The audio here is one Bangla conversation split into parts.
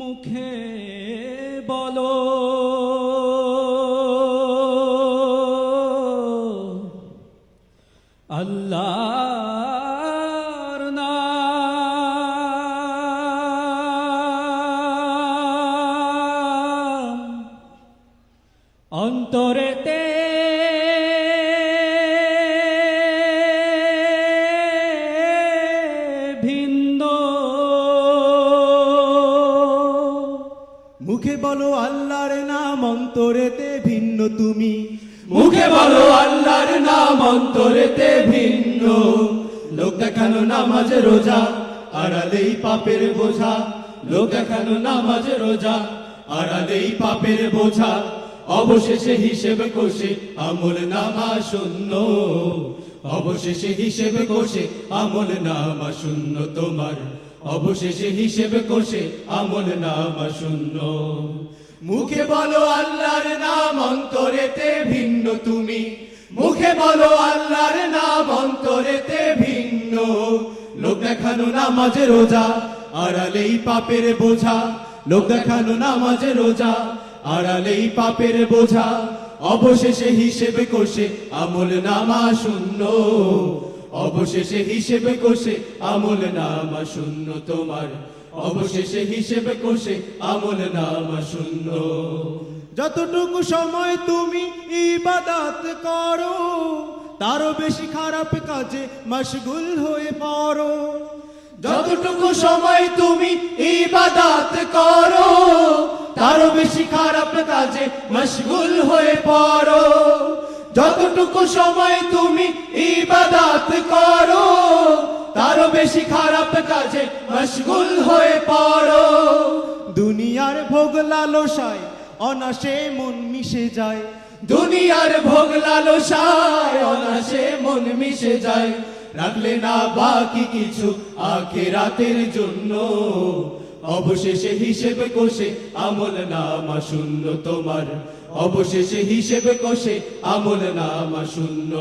মুখে বলো। আল্লাহর নাম অন্তরেতে মুখে বলো আল্লাহর নাম, অন্তরেতে ভিন্ন তুমি। মুখে বলো আল্লাহর নাম, অন্তরেতে ভিন্ন। লোক দেখানো নামাজ রোজা, আড়ালেই পাপের বোঝা। লোক দেখানো নামাজ রোজা, আড়ালেই পাপের বোঝা। অবশেষে হিসেব কোষে, আমল নামা শূন্য। অবশেষে হিসেব কোষে, আমল নামা শূন্য তোমার। অবশেষে হিসেব কোষে আমল নামা শূন্য। মুখে বলো আল্লাহর নাম, অন্তরেতে ভিন্ন তুমি। মুখে বলো আল্লাহর নাম, অন্তরেতে ভিন্ন। লোক দেখানো নামাজ রোজা, আড়ালেই পাপের বোঝা। লোক দেখানো নামাজ রোজা, আড়ালেই পাপের বোঝা। অবশেষে হিসেবে কোষে আমল নামা শূন্য। অবশেষে হিসেবে কোষে আমল নামা শূন্য তোমার। অবশেষে হিসেবে কোষে আমল নামা শূন্য। যতটুকু সময় তুমি ইবাদাত করো তারও বেশি খারাপ কাজে মশগুল হয়ে পড়ো। যতটুকু সময় তুমি ইবাদাত করো তারও বেশি খারাপ কাজে মশগুল হয়ে পড়ো। যতটুকু সময় তুমি ইবাদত করো, তারও বেশি খারাপ কাজে মশগুল হয়ে পড়ো। দুনিয়ার ভোগ লালসায় অনাসে মন মিশে যায়। দুনিয়ার ভোগ লালসায় অনাসে মন মিশে যায়। রাখলে না বাকি কিছু আখেরাতের জন্য। অবশেষে হিসেবে কোষে আমল নামা শূন্য তোমার। অবশেষে হিসেবে কোষে আমল নামা শূন্য।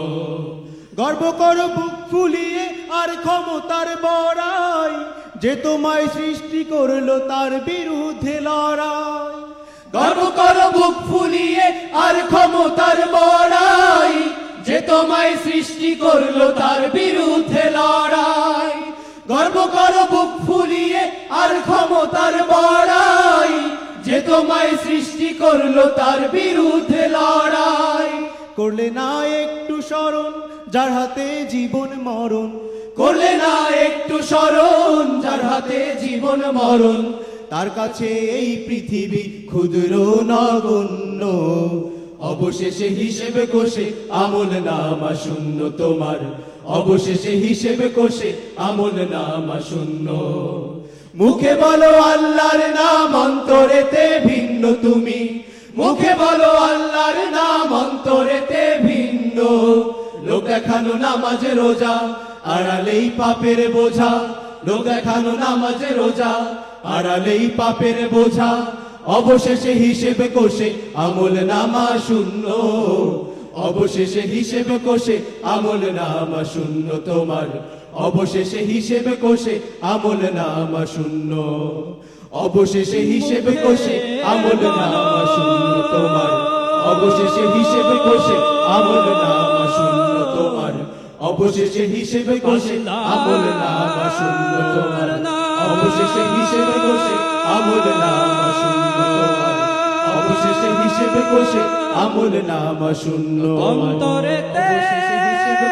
গর্ব করো বুক ফুলিয়ে আর ক্ষমতার বড়াই, যে তোমায় সৃষ্টি করল তার বিরুদ্ধে লড়াই। গর্ব করো বুক ফুলিয়ে আর ক্ষমতার বড়াই, যে তোমায় সৃষ্টি করল তার বিরুদ্ধে লড়াই। গর্ব করো বুক ফুলিয়ে আর ক্ষমতার বড়াই, যে তোমায় সৃষ্টি করল তার বিরুদ্ধে লড়াই। করলে না একটু স্মরণ যার হাতে জীবন মরণ। করলে না একটু স্মরণ যার হাতে জীবন মরণ। তার কাছে এই পৃথিবী ক্ষুদ্র নগণ্য। অবশেষে হিসেবে কোষে আমল নামা শূন্য তোমার। অবশেষে হিসেবে কোষে আমল নামা শূন্য। মুখে বলো আল্লাহর নাম অন্তরেতে ভিন্ন তুমি। মুখে বলো আল্লাহর নাম অন্তরেতে দেখানো নামাজ রোজা, আড়ালেই পাপের বোঝা। লোক দেখানো নামাজ রোজা, আড়ালেই পাপের বোঝা। অবশেষে হিসেবে কোষে আমল নামা শূন্য। অবশেষে হিসেবে কোষে আমল নামা শূন্য তোমার। অবশেষে হিসেবে কোষে আমল নামা শূন্য। অবশেষে হিসেবে কোষে আমল নামা শূন্য তোমার। অবশেষে হিসেবে কোষে আমল নামা শূন্য তোমার। অবশেষে হিসেবে কোষে আমল নামা শূন্য তোমার। অবশেষে হিসেবে কোষে আমল নামা শূন্য তোমার। অবশেষে হিসেবে কষে আমল নামা শূন্য তোমার। অন্তরেতে অবশেষে হিসেবে